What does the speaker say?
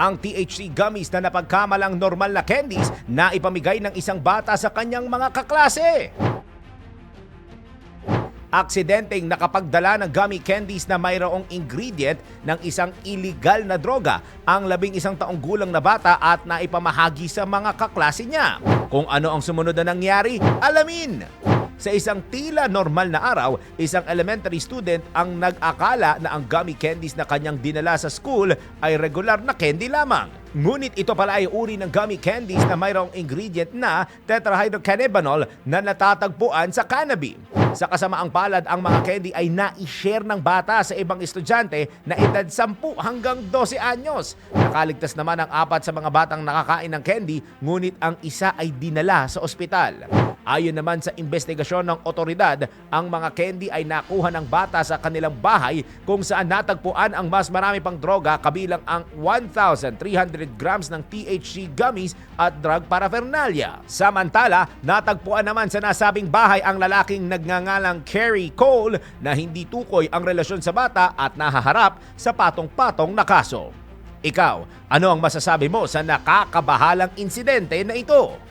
ang THC gummies na napagkamalang normal na candies na ipamigay ng isang bata sa kanyang mga kaklase. Aksidenteng nakapagdala ng gummy candies na mayroong ingredient ng isang illegal na droga ang labing isang taong gulang na bata at naipamahagi sa mga kaklase niya. Kung ano ang sumunod na nangyari, alamin! Sa isang tila normal na araw, isang elementary student ang nag-akala na ang gummy candies na kanyang dinala sa school ay regular na candy lamang. Ngunit ito pala ay uri ng gummy candies na mayroong ingredient na tetrahydrocannabinol na natatagpuan sa cannabis. Sa kasamaang palad, ang mga candy ay na-share ng bata sa ibang estudyante na edad 10 hanggang 12 anyos. Nakaligtas naman ang apat sa mga batang nakakain ng candy, ngunit ang isa ay dinala sa ospital. Ayon naman sa investigasyon ng otoridad, ang mga candy ay nakuha ng bata sa kanilang bahay kung saan natagpuan ang mas marami pang droga kabilang ang 1,300 grams ng THC gummies at drug paraphernalia. Samantala, natagpuan naman sa nasabing bahay ang lalaking nagngangalang Kerry Cole na hindi tukoy ang relasyon sa bata at nahaharap sa patong-patong na kaso. Ikaw, ano ang masasabi mo sa nakakabahalang insidente na ito?